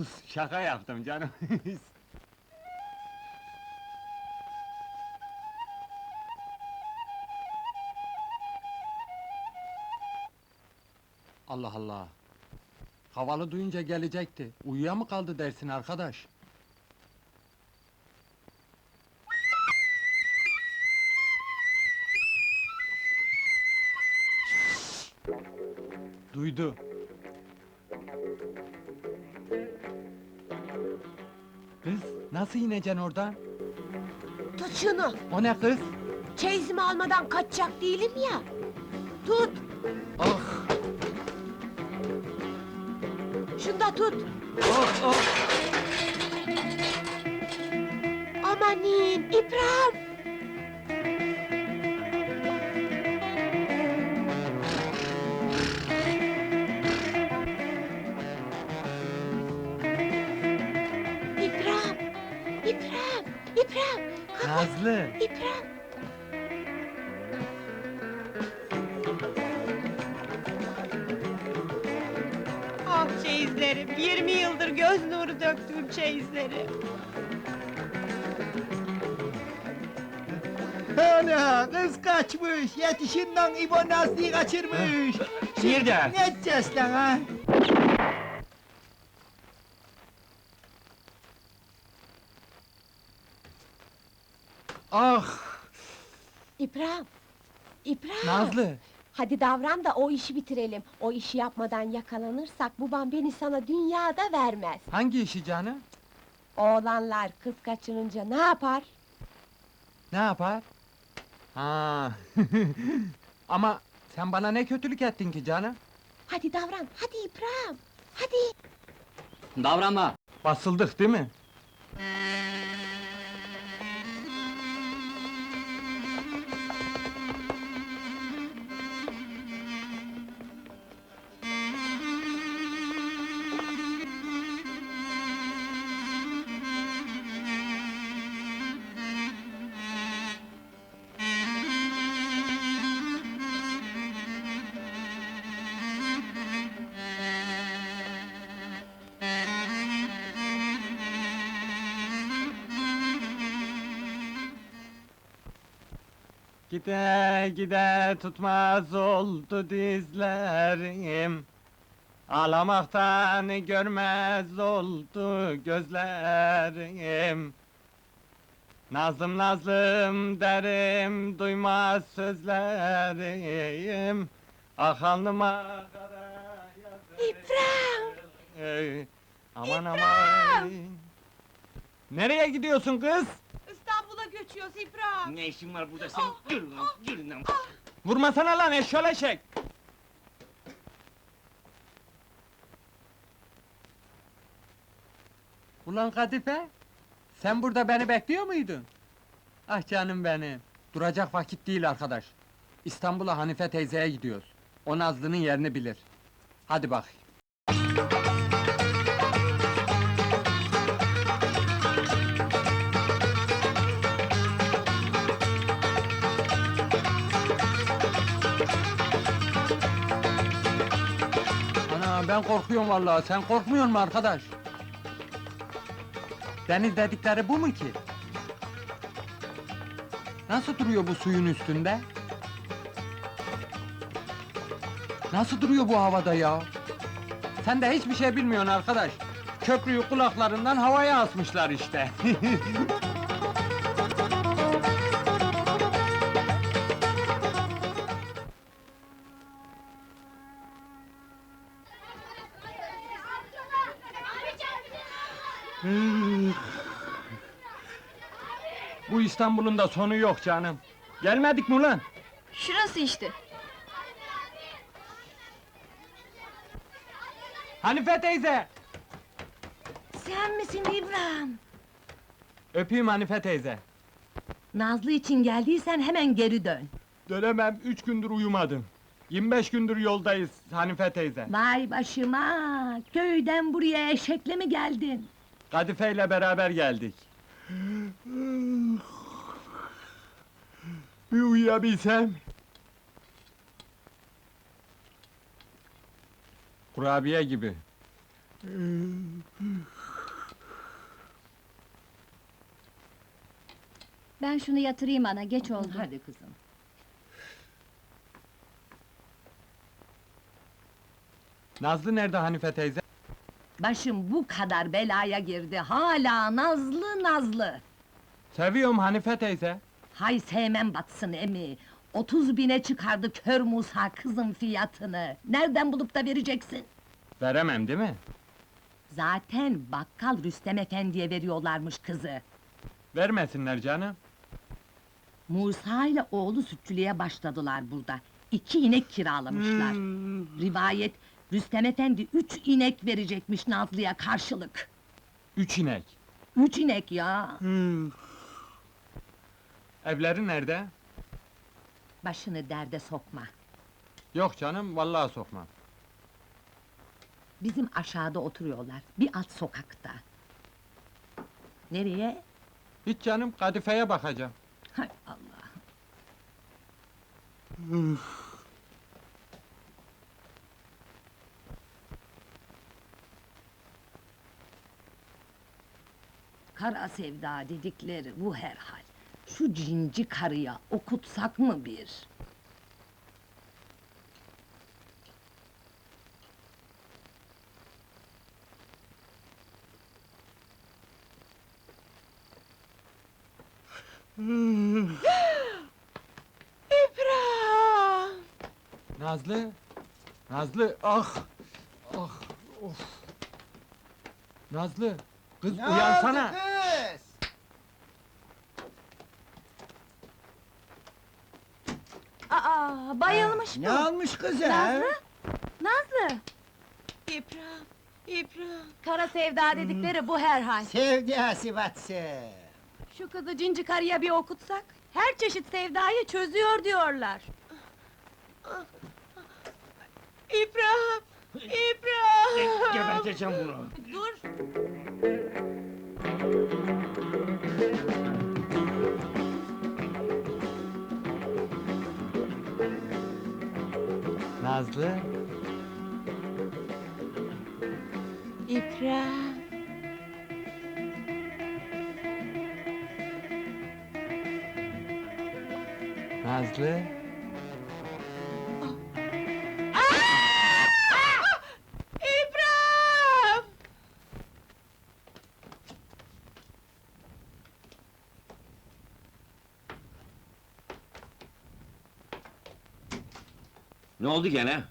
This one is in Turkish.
Şaka yaptım canım. Allah Allah. Havalı duyunca gelecekti. Uyuya mı kaldı dersin arkadaş? Duydu. Nasıl ineceksin oradan? Tut şunu. O ne kız? Çeyizimi almadan kaçacak değilim ya. Tut. Ah! Şunu da tut. Ah! ah! Amanin İbrahim. İbrahim. Nazlı! İbrahim. Ah çeyizlerim, 20 yıldır göz nuru döktüğüm çeyizlerim. Ana kız kaçmış. Yetişin lan İbo Nazlı'yı kaçırmış. Nerede? Ne edeceğiz lan ha? Ah! İbrahim. İbrahim. Nazlı! Hadi davran da o işi bitirelim. O işi yapmadan yakalanırsak babam beni sana dünyada vermez. Hangi işi canım? Oğlanlar kız kaçırınca ne yapar? Ne yapar? Ha. Ama sen bana ne kötülük ettin ki canım? Hadi davran, hadi İbrahim. Hadi. Davranma! Basıldık değil mi? Gide gide tutmaz oldu dizlerim. Ağlamaktan görmez oldu gözlerim. Nazım nazım derim duymaz sözlerim. Ah alnıma kara İbrahim! Ey, Aman aman. Nereye gidiyorsun kız? Göçüyoruz İbrahim. Ne işin var burada senin? Yürü lan, yürü lan! Vurmasana lan eşşoleşek! Ulan Kadife, sen burada beni bekliyor muydun? Ah canım benim, duracak vakit değil arkadaş. İstanbul'a Hanife teyzeye gidiyoruz. O Nazlı'nın yerini bilir. Hadi bak. Ben korkuyorum vallahi. Sen korkmuyor musun arkadaş? Deniz dedikleri bu mu ki? Nasıl duruyor bu suyun üstünde? Nasıl duruyor bu havada ya? Sen de hiçbir şey bilmiyorsun arkadaş. Köprüyü kulaklarından havaya asmışlar işte. bu İstanbul'un da sonu yok canım. Gelmedik mi ulan? Şurası işte. Hanife teyze! Sen misin İbrahim? Öpeyim Hanife teyze. Nazlı için geldiysen hemen geri dön. Dönemem, üç gündür uyumadım. 25 gündür yoldayız Hanife teyze. Vay başıma! Köyden buraya eşekle mi geldin? Kadife ile beraber geldik. Bir uyuyabilsem. Kurabiye gibi. Ben şunu yatırayım ana, geç oldu. Hadi kızım. Nazlı nerede Hanife teyze? Başım bu kadar belaya girdi, hala nazlı nazlı. Seviyorum Hanife teyze. Hay sevmem batsın emi. 30 bine çıkardı kör Musa kızın fiyatını. Nereden bulup da vereceksin? Veremem değil mi? Zaten bakkal Rüstem Efendi'ye veriyorlarmış kızı. Vermesinler canım. Musa ile oğlu sütçülüğe başladılar burada. İki inek kiralamışlar. Rivayet, Rüstem Efendi üç inek verecekmiş Nazlı'ya karşılık. Üç inek. Üç inek ya! Evleri nerede? Başını derde sokma. Yok canım, vallahi sokmam. Bizim aşağıda oturuyorlar, bir alt sokakta. Nereye? Hiç canım, kadifeye bakacağım. Hay Allah! Kara sevda dedikleri bu herhal. Şu cinci karıya okutsak mı bir? İbrahim! Nazlı! Nazlı, ah! Ah, of! Nazlı, kız Ne uyansana! oldu kız? Aa, bayılmış Ne bu. almış kızı ha? Nazlı, İbrahim! İbrahim! kara sevda dedikleri bu herhal. Sevdası batsın. Şu kızı cinci karıya bir okutsak, her çeşit sevdayı çözüyor diyorlar. İbrahim! İbrahim! Geberteceğim bunu. Dur! Nazlı, İbrahim! Nazlı... Ne oldu gene?